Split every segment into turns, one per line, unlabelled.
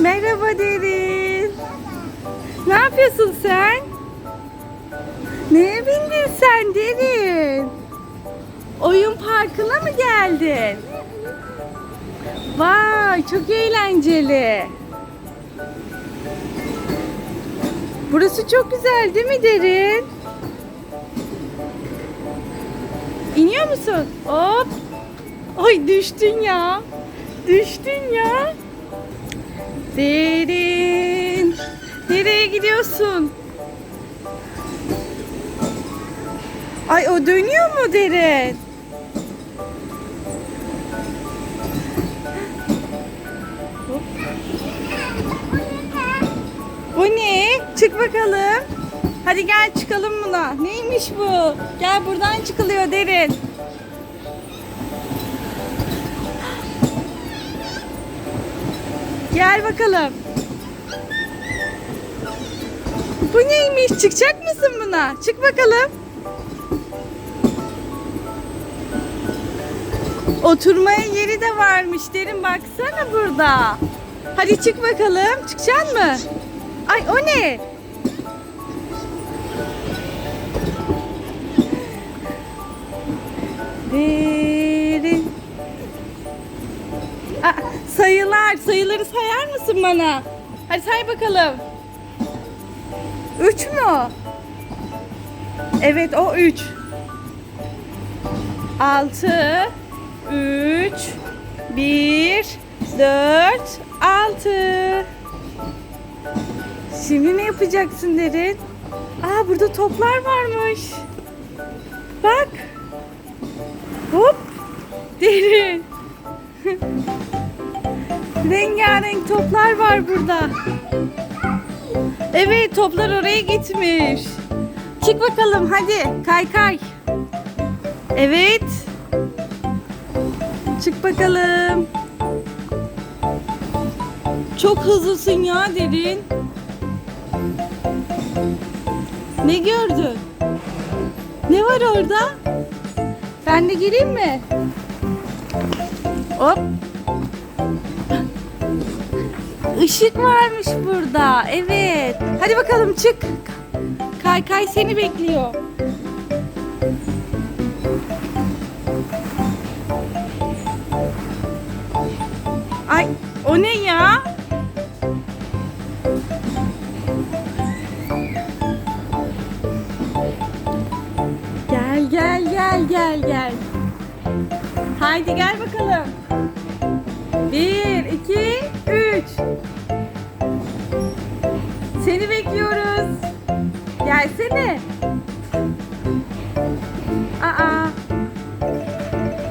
Merhaba Derin. Ne yapıyorsun sen? Neye bindin sen Derin? Oyun parkına mı geldin? Vay çok eğlenceli. Burası çok güzel değil mi Derin? İniyor musun? Hop. Ay düştün ya. Düştün ya. Derin. Nereye gidiyorsun? Ay o dönüyor mu Derin? Bu ne? Çık bakalım. Hadi gel çıkalım buna. Neymiş bu? Gel buradan çıkılıyor Derin. Gel bakalım. Bu neymiş? Çıkacak mısın buna? Çık bakalım. Oturmaya yeri de varmış derin baksana burada. Hadi çık bakalım. Çıkacaksın mı? Ay o ne? Sayılar. Sayıları sayar mısın bana? Hadi say bakalım. Üç mü? Evet o üç. Altı, üç, bir, dört, altı. Şimdi ne yapacaksın Derin? Aa burada toplar varmış. Bak. Hop. Derin. Rengarenk toplar var burada. Evet toplar oraya gitmiş. Çık bakalım hadi kay kay. Evet. Çık bakalım. Çok hızlısın ya derin. Ne gördün? Ne var orada? Ben de gireyim mi? Hop. Işık varmış burada. Evet. Hadi bakalım çık. Kay kay seni bekliyor. Ay o ne ya? Gel gel gel gel gel. Haydi gel bakalım. Bir, iki, üç. Seni bekliyoruz. Gelsene. Aa.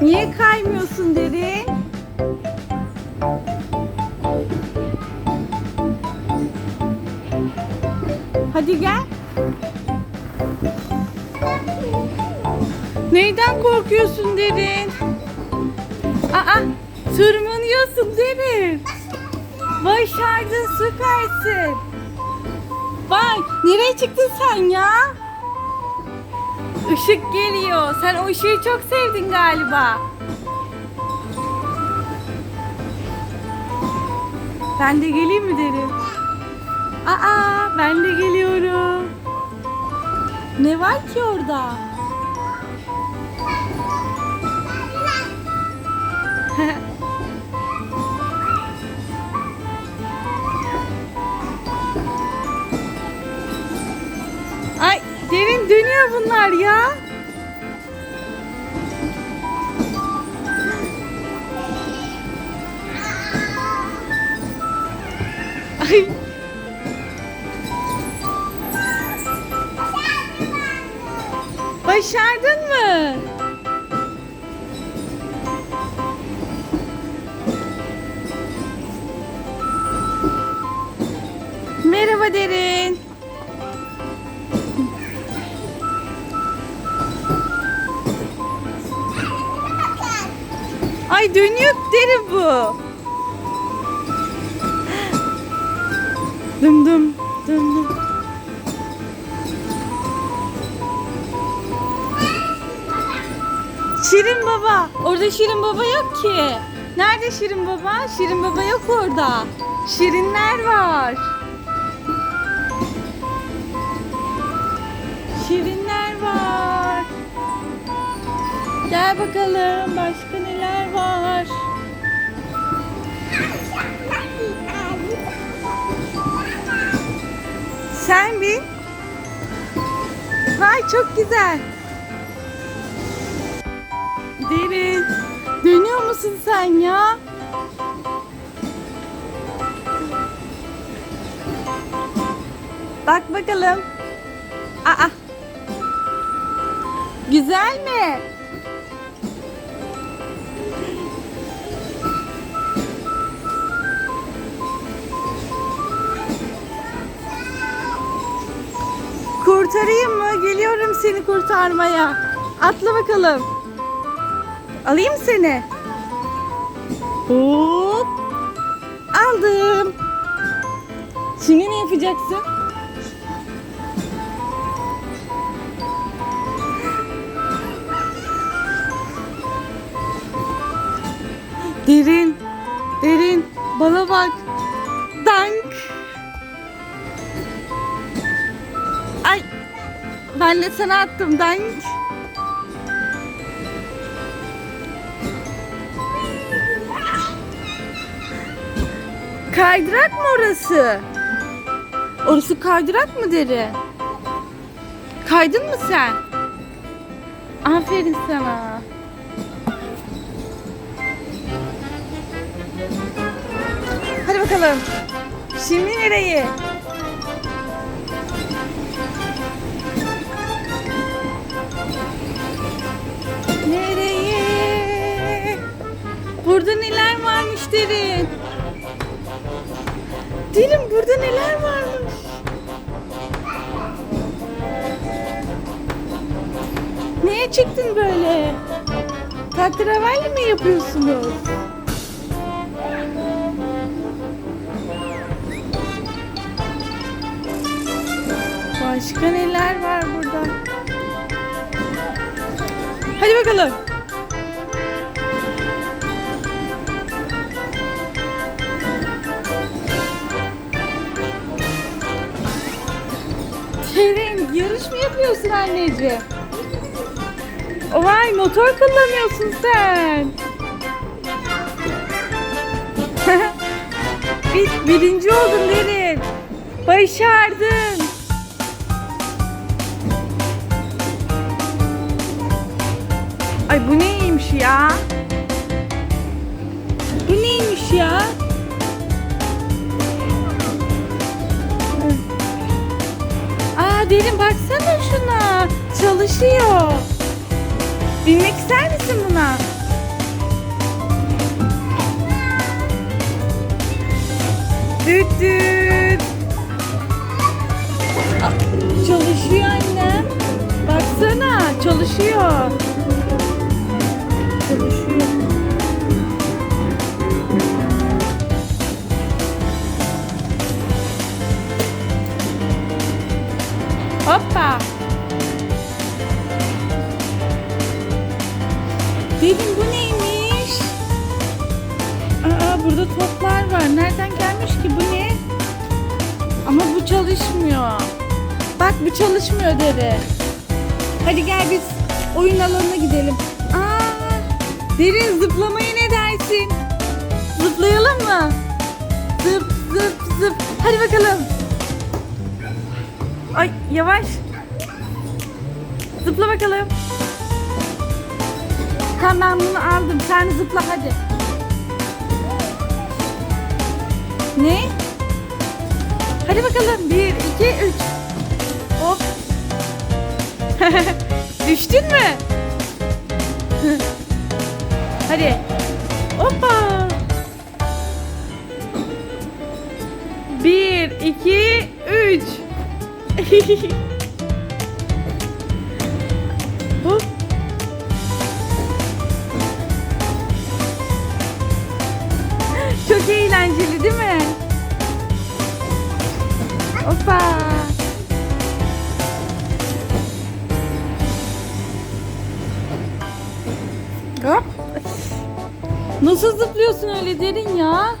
Niye kaymıyorsun derin? Hadi gel. Neyden korkuyorsun derin? Aa, tırmanıyorsun derin. Başardın süpersin. Vay nereye çıktın sen ya? Işık geliyor. Sen o ışığı çok sevdin galiba. Ben de geleyim mi derim? Aa ben de geliyorum. Ne var ki orada? Başardın mı? Merhaba Derin. Ay dönüyor derin bu. Dım dım dım dım. Şirin baba. Orada Şirin baba yok ki. Nerede Şirin baba? Şirin baba yok orada. Şirinler var. Şirinler var. Gel bakalım başka neler var. Sen bin. Vay çok güzel. Derin. Dönüyor musun sen ya? Bak bakalım. Aa. Güzel mi? Kurtarayım mı? Geliyorum seni kurtarmaya. Atla bakalım. Alayım seni. Hop. Aldım. Şimdi ne yapacaksın? Derin. Derin. Bana bak. Dank. Ay. Ben de sana attım. Dank. Kaydırak mı orası? Orası kaydırak mı deri? Kaydın mı sen? Aferin sana. Hadi bakalım. Şimdi nereye? Nereye? Burada neler varmış derin? Derin burada neler varmış? Neye çıktın böyle? Tatravalli mi yapıyorsunuz? Başka neler var burada? Hadi bakalım. Yarış mı yapıyorsun anneciğim? Vay motor kullanıyorsun sen. Bir, birinci oldun Derin. Başardın. Ay bu neymiş ya? Bu neymiş ya? Derin baksana şuna. Çalışıyor. Binmek ister misin buna? Düt düt. Burada toplar var. Nereden gelmiş ki bu ne? Ama bu çalışmıyor. Bak bu çalışmıyor deri. Hadi gel biz oyun alanına gidelim. Aa, derin zıplamaya ne dersin? Zıplayalım mı? Zıp zıp zıp. Hadi bakalım. Ay yavaş. Zıpla bakalım. Tamam ben bunu aldım. Sen zıpla hadi. Ne? Hadi bakalım. Bir, iki, üç. Hop. Düştün mü? hadi. Hoppa. Bir, iki, üç. öyle derin ya?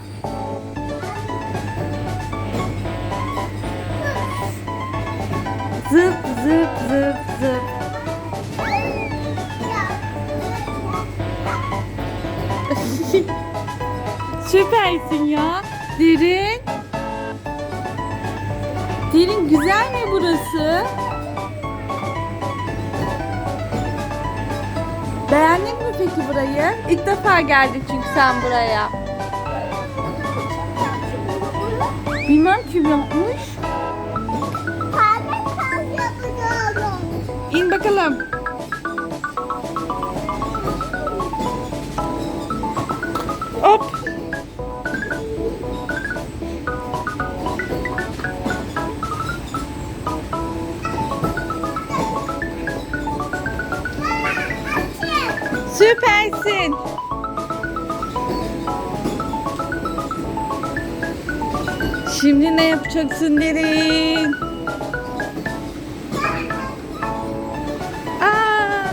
Zıp zıp zıp zıp. Süpersin ya. Derin. Derin güzel mi burası? Beğendin mi peki burayı? İlk defa geldik çünkü sen buraya. Bilmem kim yapmış. İn bakalım. Hop. Süpersin. Şimdi ne yapacaksın derin? Aa,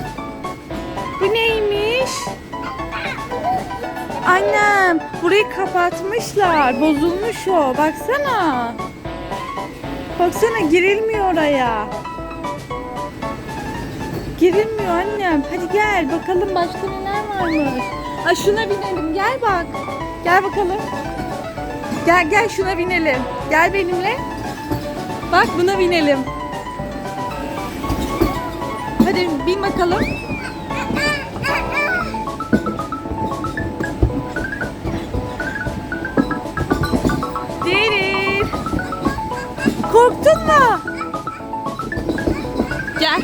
bu neymiş? Annem, burayı kapatmışlar. Bozulmuş o. Baksana. Baksana girilmiyor oraya. Girilmiyor annem. Hadi gel bakalım başka neler varmış. Ay şuna binelim. Gel bak. Gel bakalım. Gel gel şuna binelim. Gel benimle. Bak buna binelim. Hadi bin bakalım. Derin. Korktun mu? Gel.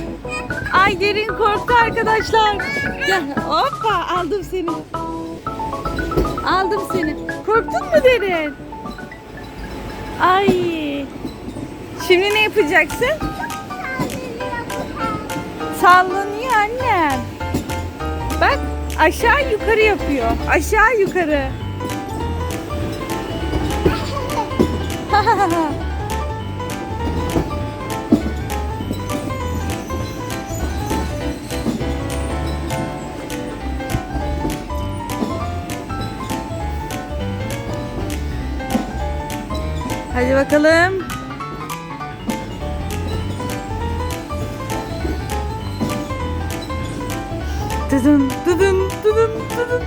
Ay derin korktu arkadaşlar. Gel. Hoppa aldım seni. Aldım seni. Korktun mu derin? Ay. Şimdi ne yapacaksın? Sallanıyor annem. Bak aşağı yukarı yapıyor. Aşağı yukarı. Hadi bakalım. Dıdın dıdın dıdın dıdın.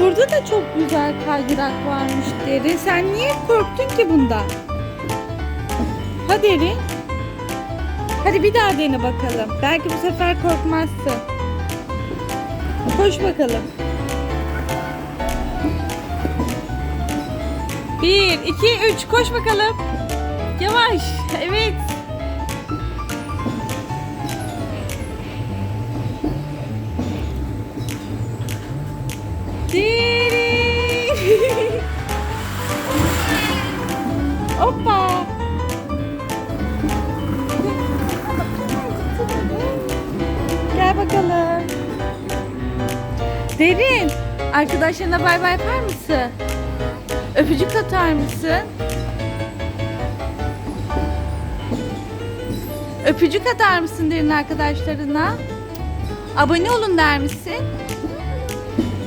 Burada da çok güzel kaydırak varmış Derin. Sen niye korktun ki bundan? Hadi Derin. Hadi bir daha dene bakalım. Belki bu sefer korkmazsın. Koş bakalım. Bir, iki, üç. Koş bakalım. Yavaş. Evet. Derin. Arkadaşlarına bay bay yapar mısın? Öpücük atar mısın? Öpücük atar mısın derin arkadaşlarına? Abone olun der misin?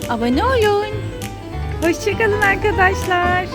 Abone olun. Hoşçakalın arkadaşlar.